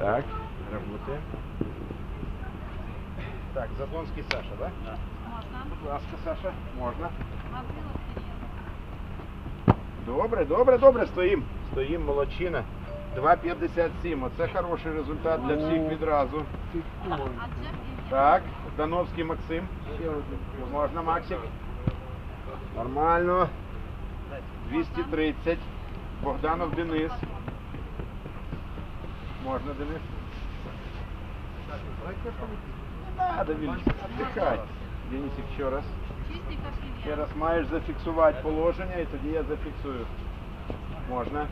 Так, работаем. Так, Задонский Саша, да? Будь ласка, Саша, можна. Добре, добре, добре, стоїм. Стоїм, молодчина. 2,57. Оце хороший результат для всіх відразу. Так, Дановський Максим. Можна, Максик? Нормально. 230. Богданов Денис. Можна, Денис? Не надо, Вілечка, віддихай. Денисик, ще раз. Ще раз маєш зафіксувати положення і тоді я зафіксую. Можна?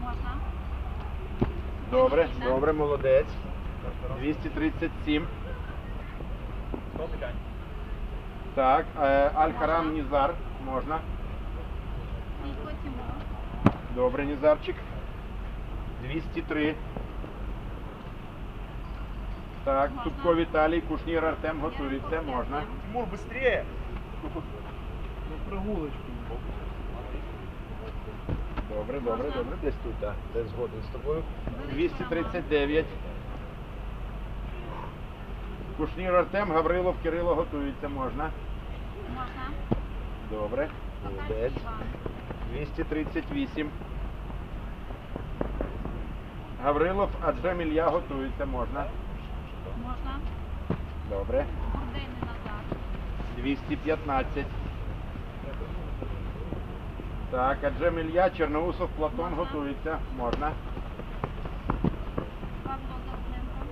Можна. Добре, добре, молодець. 237. Так, е, Аль-Харам Нізар. Можна. Добре, Нізарчик. 203. Так. Тупко Віталій, Кушнір Артем готується. Можна. Тимур, быстрее! Добре, добре, добре. Десь тут, так. Десь згоден з тобою. 239. Кушнір Артем, Гаврилов, Кирило готується. Можна. Можна. Добре. Молодець. 238. Гаврилов, Аджем Ілля готується. Можна. Можна. Добре. Бурдейний Назар. 215. Так, Аджем Ілля, Черноусов, Платон готується. Можна. Павло Завзенко.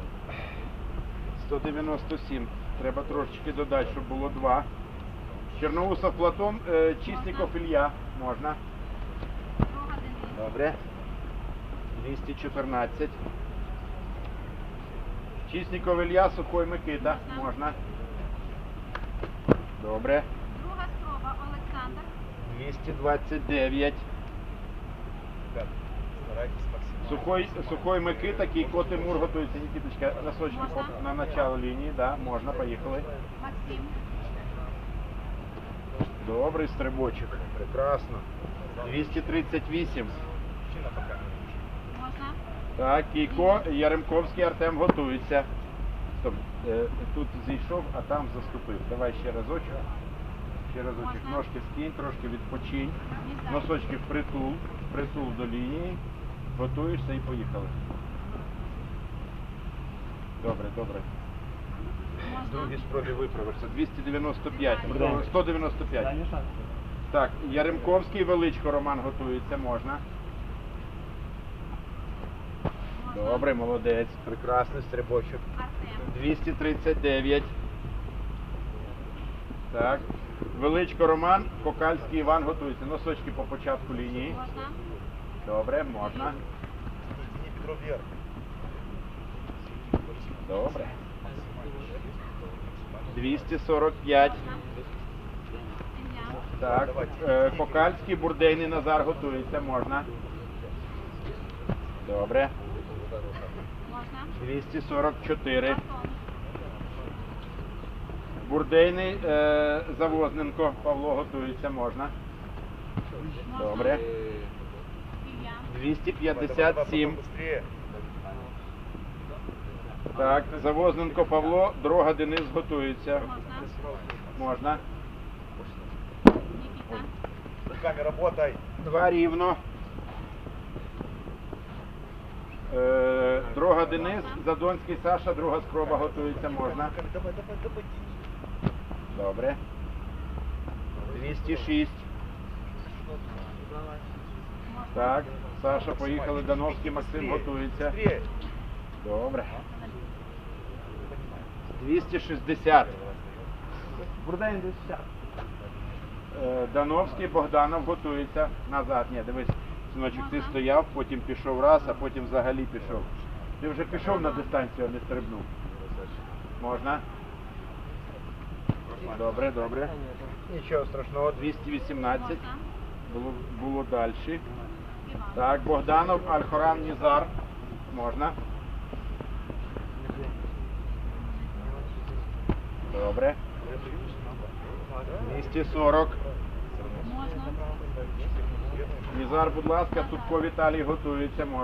197. Треба трошечки додати, щоб було два. Черноусов, Платон, е, Чистіков, Ілля. Можна. Рога Денис. Добре. 214. Чистіков Ілля, Сухой Микита. Можна. Можна. Добре. Друга спроба Олександр. 229. Ребят. Сухой, сухой Микита, Кейко Тимур готується. Нікіточка, носочки на начало лінії, да, можна, поїхали. Максим. Добрий стрибочок. Прекрасно. 238. Мужчина пока. Так, Кейко, Яремковський Артем готується. Стоп, е, тут зійшов, а там заступив. Давай ще разочок. Ще разочок. Ножки скинь, трошки відпочинь. Носочки в притул, притул до лінії. Готуєшся і поїхали. Добре, добре. Другій спробі виправишся. 295. 195. Так, Яремковський, Величко, Роман готується, можна. Добре, молодець. Прекрасний стрибочок. 239. Так. Величко Роман, Кокальський Іван готується. Носочки по початку лінії. Можна. Добре, можна. Добре. 245. Так. Е, Кокальський, Бурдейний Назар готується, можна. Добре. Можна. 244. Бурдейний е, Завозненко Павло готується, можна. Добре. 257. Так, Завозненко Павло, Дрога Денис готується. Можна. Можна. Руками работай. Два рівно. Е, Дрога Денис, Задонський Саша, друга спроба готується, можна. Добре. 206. Так, Саша, поїхали. Дановський Максим готується. Добре. 260. Бурдень 260. Е, Дановський Богданов готується назад. Ні, дивись, синочок, ти стояв, потім пішов раз, а потім взагалі пішов. Ти вже пішов на дистанцію, а не стрибнув. Можна? Добре, добре. Нічого страшного, 218. Було, було далі. Так, Богданов, Аль-Хоран, Нізар. Можна? Добре. 240. Можна. Нізар, будь ласка, Тутко Віталій готується. Можна.